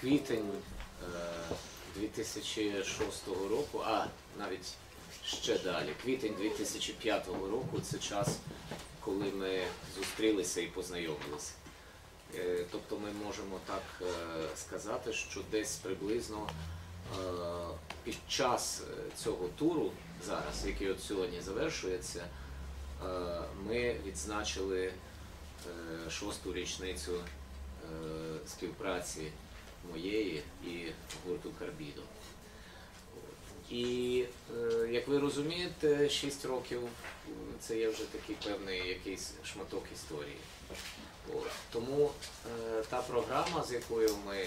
квітень е, 2006 року, а навіть ще далі, квітень 2005 року це час, коли ми зустрілися і познайомилися. Е, Тобто ми можемо так е, сказати, що десь приблизно е, під час е, цього туру, зараз, який от сьогодні завершується, е, ми відзначили е, шосту річницю е, співпраці моєї і гурту Карбідо. І е, як ви розумієте, 6 років е, це є вже такий певний якийсь шматок історії. Тому е, та програма, з якою ми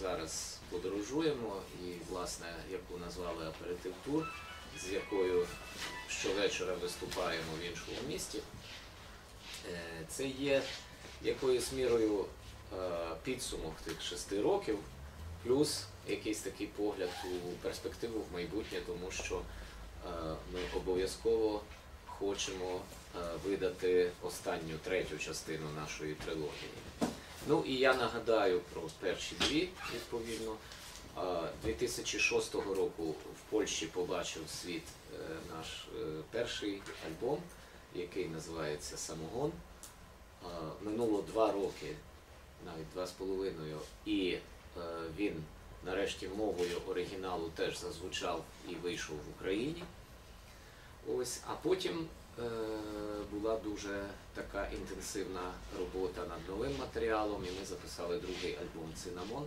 зараз подорожуємо, і власне яку назвали Аперитив Тур, з якою щовечора виступаємо в іншому місті, це є якоюсь мірою підсумок тих шести років, плюс якийсь такий погляд у перспективу в майбутнє, тому що е, ми обов'язково хочемо е, видати останню третю частину нашої трилогії. Ну і я нагадаю про перші дві, відповідно. Е, 2006 року в Польщі побачив світ е, наш е, перший альбом, який називається Самогон. Е, Минуло два роки, навіть два з половиною, і е, він нарешті мовою оригіналу теж зазвучав і вийшов в Україні. Ось, а потім е, була дуже така інтенсивна робота над новим матеріалом, і ми записали другий альбом Цинамон,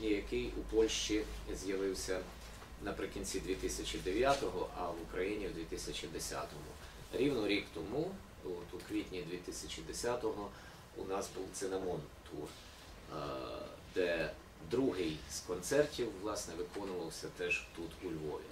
який у Польщі з'явився наприкінці 2009-го, а в Україні в 2010-му. Рівно рік тому, от у квітні 2010-го, у нас був Цинамон тур, е, де другий з концертів власне виконувався теж тут у Львові.